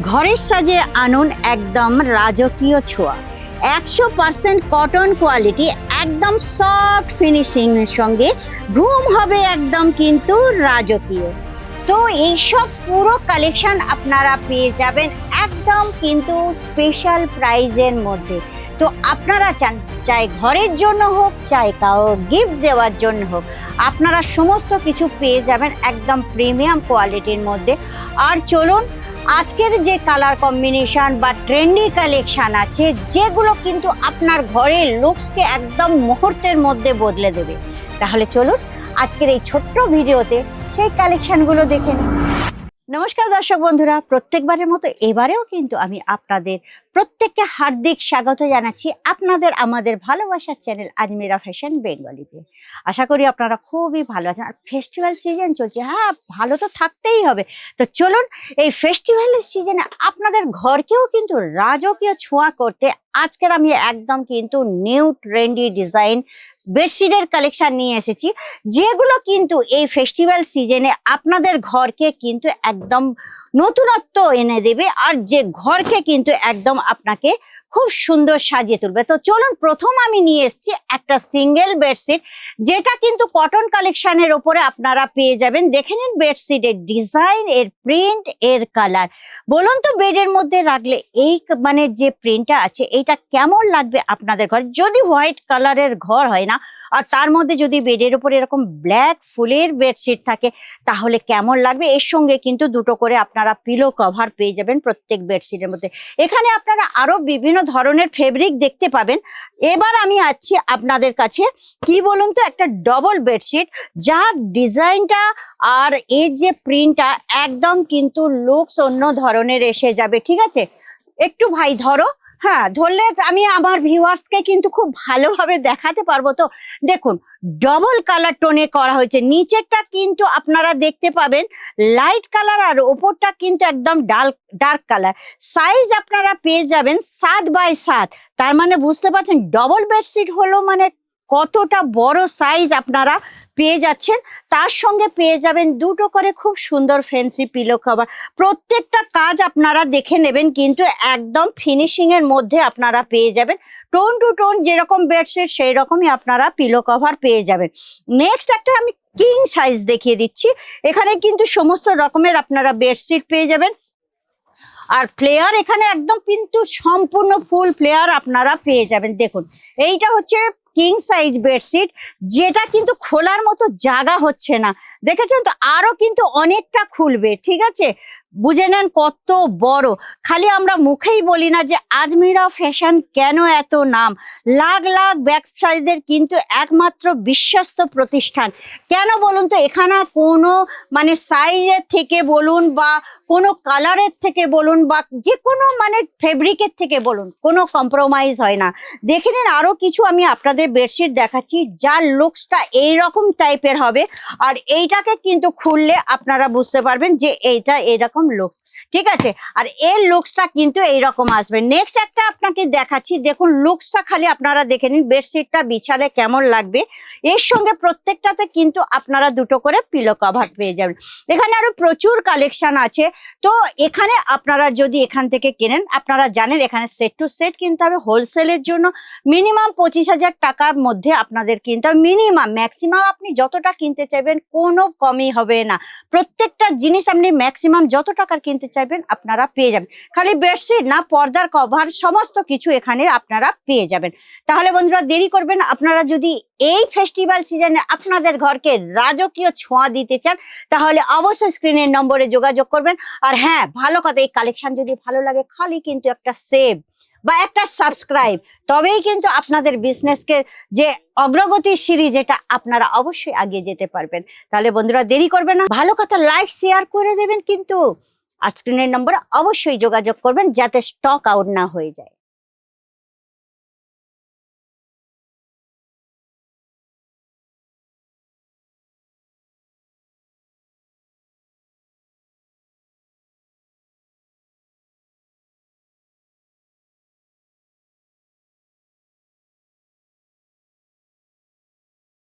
ঘরের সাজে আনুন একদম রাজকীয় ছোঁয়া। একশো পার্সেন্ট কটন কোয়ালিটি একদম সফট ফিনিশিং এর সঙ্গে ঘুম হবে একদম কিন্তু রাজকীয়। তো এইসব পুরো কালেকশন আপনারা পেয়ে যাবেন একদম কিন্তু স্পেশাল প্রাইজের মধ্যে। তো আপনারা চান, চাই ঘরের জন্য হোক, চাই কারও গিফট দেওয়ার জন্য হোক, আপনারা সমস্ত কিছু পেয়ে যাবেন একদম প্রিমিয়াম কোয়ালিটির মধ্যে। আর চলুন আজকের যে কালার কম্বিনেশন বা ট্রেন্ডি কালেকশন আছে, যেগুলো কিন্তু আপনার ঘরের লুকসকে একদম মুহূর্তের মধ্যে বদলে দেবে। তাহলে চলুন আজকের এই ছোট্ট ভিডিওতে সেই কালেকশনগুলো দেখে নিন নমস্কার দর্শক বন্ধুরা, প্রত্যেকবারের মতো এবারেও কিন্তু আমি আপনাদের প্রত্যেককে হার্দিক স্বাগত জানাচ্ছি আপনাদের আমাদের ভালোবাসার চ্যানেল আজমেরা ফ্যাশন বেঙ্গলিতে আশা করি আপনারা খুবই ভালো আছেন। আর ফেস্টিভ্যাল সিজন চলছে। হ্যাঁ ভালো তো থাকতেই হবে। তো চলুন, এই ফেস্টিভ্যালের সিজনে আপনাদের ঘরকেও কিন্তু রাজকীয় ছোঁয়া করতে আজকের আমি একদম কিন্তু নিউ ট্রেন্ডি ডিজাইন বেডশিটের কালেকশান নিয়ে এসেছি, যেগুলো কিন্তু এই ফেস্টিভ্যাল সিজনে আপনাদের ঘরকে কিন্তু একদম নতুনত্ব এনে দেবে, আর যে ঘরকে কিন্তু একদম আপনাকে খুব সুন্দর সাজিয়ে তুলবে। তো চলুন, প্রথম আমি নিয়ে এসেছি একটা সিঙ্গেল বেডশিট যেটা কিন্তু কটন কালেকশনের ওপরে আপনারা পেয়ে যাবেন। দেখে নিন বেডশিটের ডিজাইন এর প্রিন্ট এর কালার বলুন তো বেডের মধ্যে রাখলে এই মানে যে প্রিন্টটা আছে, এইটা কেমন লাগবে আপনাদের ঘর? যদি হোয়াইট কালারের ঘর হয় না, আর তার মধ্যে যদি বেডের উপরে এরকম ব্ল্যাক ফুলের বেডশিট থাকে, তাহলে কেমন লাগবে? এর সঙ্গে কিন্তু দুটো করে আপনারা পিলো কভার পেয়ে যাবেন প্রত্যেক বেডশিটের মধ্যে। এখানে আপনারা আরও বিভিন্ন ধরনের ফেব্রিক দেখতে পাবেন। এবার আমি আছি আপনাদের কাছে। কি বলুন তো? একটা ডবল বেডশিট যার ডিজাইনটা আর এর যে প্রিন্টটা একদম কিন্তু লুকস অন্য ধরনের এসে যাবে, ঠিক আছে? একটু ভাই ধরো। হ্যাঁ ধরলে আমি আমার ভিউয়ার্সকে কিন্তু খুব ভালোভাবে দেখাতে পারব। তো দেখুন ডবল কালার টোনে করা হয়েছে। নিচেরটা কিন্তু আপনারা দেখতে পাবেন লাইট কালার আর ওপরটা কিন্তু একদম ডাল ডার্ক কালার সাইজ আপনারা পেয়ে যাবেন সাত বাই সাত। তার মানে বুঝতে পারছেন ডবল বেডশিট হলো মানে কতটা বড় সাইজ আপনারা পেয়ে যাচ্ছেন। তার সঙ্গে পেয়ে যাবেন দুটো করে খুব সুন্দর ফ্যান্সি পিলো কভার প্রত্যেকটা কাজ আপনারা দেখে নেবেন, কিন্তু একদম ফিনিশিং এর মধ্যে আপনারা পেয়ে যাবেন। টোন টু টোন যেরকম বেডশিট সেই রকমই আপনারা পিলো কভার পেয়ে যাবেন। নেক্সট একটা আমি কিং সাইজ দেখিয়ে দিচ্ছি। এখানে কিন্তু সমস্ত রকমের আপনারা বেডশিট পেয়ে যাবেন। আর প্লেয়ার এখানে একদম কিন্তু সম্পূর্ণ ফুল প্লেয়ার আপনারা পেয়ে যাবেন। দেখুন, এইটা হচ্ছে কিং সাইজ বেডশিট যেটা কিন্তু খোলার মতো জায়গা হচ্ছে না। দেখেছেন তো? আরও কিন্তু অনেকটা খুলবে, ঠিক আছে? বুঝে নেন কত বড়। খালি আমরা মুখেই বলি না যে আজমিরা ফ্যাশন কেন এত নাম। লাখ লাখ ব্যবসায়ীদের কিন্তু একমাত্র বিশ্বস্ত প্রতিষ্ঠান। কেন বলুন তো, এখানে কোনো মানে সাইজের থেকে বলুন বা কোনো কালারের থেকে বলুন বা যে কোনো মানে ফেব্রিকের থেকে বলুন, কোনো কম্প্রোমাইজ হয় না। দেখে নিন আরও কিছু আমি আপনাদের বেডশিট দেখাচ্ছি, যার লুকসটা এইরকম টাইপের হবে। আর এইটাকে কিন্তু খুললে আপনারা বুঝতে পারবেন যে এইটা এরকম লুকস ঠিক আছে? আর এর লুকসটা কিন্তু এইরকম আসবে। নেক্সট একটা আপনাকে দেখাচ্ছি। দেখুন লুকসটা খালি আপনারা দেখে নিন বেডশিটটা বিছালে কেমন লাগবে। এর সঙ্গে প্রত্যেকটাতে কিন্তু আপনারা দুটো করে পিলো কভার পেয়ে যাবেন। এখানে আরও প্রচুর কালেকশন আছে। তো এখানে আপনারা যদি এখান থেকে কেনেন, আপনারা জানেন এখানে সেট টু সেট কিনতে হবে হোলসেলের জন্য মিনিমাম পঁচিশ হাজার টাকার মধ্যে আপনাদের কিনতে হবে। মিনিমাম ম্যাক্সিমাম আপনি যতটা কিনতে চাইবেন, কোনো কমই হবে না। প্রত্যেকটা জিনিস আপনি ম্যাক্সিমাম যত টাকার কিনতে চাইবেন, আপনারা পেয়ে যাবেন। খালি বেডশিট না, পর্দার কভার সমস্ত কিছু এখানে আপনারা পেয়ে যাবেন। তাহলে বন্ধুরা, দেরি করবেন আপনারা যদি এই ফেস্টিভ্যাল সিজনে আপনাদের ঘরকে রাজকীয় ছোঁয়া দিতে চান, তাহলে অবশ্যই স্ক্রিনের নম্বরে যোগাযোগ করবেন। আর হ্যাঁ ভালো কথা, এই কালেকশন যদি ভালো লাগে, খালি কিন্তু একটা সেভ বা একটা সাবস্ক্রাইব তবেই কিন্তু আপনাদের বিজনেসকে যে অগ্রগতির সিঁড়ি যেটা আপনারা অবশ্যই আগিয়ে যেতে পারবেন। তাহলে বন্ধুরা দেরি করবেন না, ভালো কথা লাইক শেয়ার করে দেবেন কিন্তু আর স্ক্রিনের নম্বরে অবশ্যই যোগাযোগ করবেন যাতে স্টক আউট না হয়ে যায়।